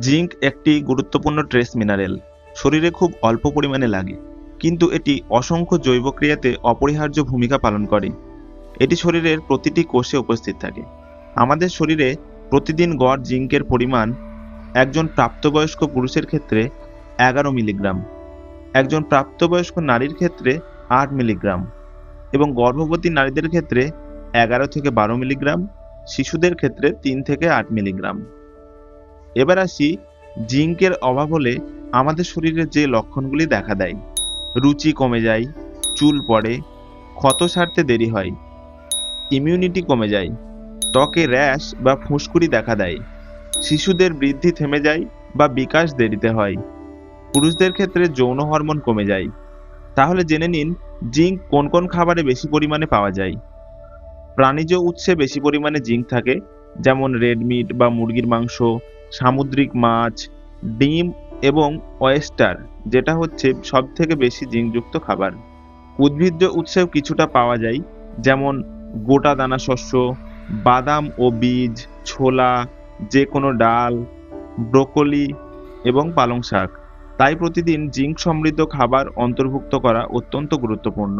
Zinc একটি গুরুত্বপূর্ণ trace mineral. শরীরে খুব অল্প পরিমাণে লাগে, কিন্তু এটি অসংখ্য জৈব ক্রিয়াতে অপরিহার্য ভূমিকা পালন করে। এটি শরীরের প্রতিটি কোষে উপস্থিত থাকে। আমাদের শরীরে প্রতিদিন গড় জিঙ্কের পরিমাণ একজন প্রাপ্তবয়স্ক পুরুষের ক্ষেত্রে এগারো মিলিগ্রাম, একজন প্রাপ্তবয়স্ক নারীর ক্ষেত্রে আট মিলিগ্রাম এবং গর্ভবতী নারীদের ক্ষেত্রে এগারো থেকে বারো মিলিগ্রাম, শিশুদের ক্ষেত্রে তিন থেকে আট মিলিগ্রাম। এবার আসি জিঙ্কের অভাব হলে আমাদের শরীরে যে লক্ষণগুলি দেখা দেয়। রুচি কমে যায়, চুল পড়ে, ক্ষত সারতে দেরি হয় ইমিউনিটি কমে যায়, ত্বকে র্যাশ বা ফুসকুড়ি দেখা দেয়, শিশুদের বৃদ্ধি থেমে যায় বা বিকাশ দেরিতে হয়, পুরুষদের ক্ষেত্রে যৌন হরমোন কমে যায়। তাহলে জেনে নিন জিঙ্ক কোন কোন খাবারে বেশি পরিমাণে পাওয়া যায়। প্রাণীজ উৎসে বেশি পরিমাণে জিঙ্ক থাকে, যেমন রেড মিট বা মুরগির মাংস সামুদ্রিক মাছ, ডিম এবং ওয়েস্টার যেটা হচ্ছে সব থেকে বেশি জিঙ্কযুক্ত খাবার। উদ্ভিজ্জ উৎসেও কিছুটা পাওয়া যায়, যেমন গোটা দানা শস্য, বাদাম ও বীজ, ছোলা যে কোনো ডাল, ব্রোকলি এবং পালং শাক। তাই প্রতিদিন জিঙ্ক সমৃদ্ধ খাবার অন্তর্ভুক্ত করা অত্যন্ত গুরুত্বপূর্ণ।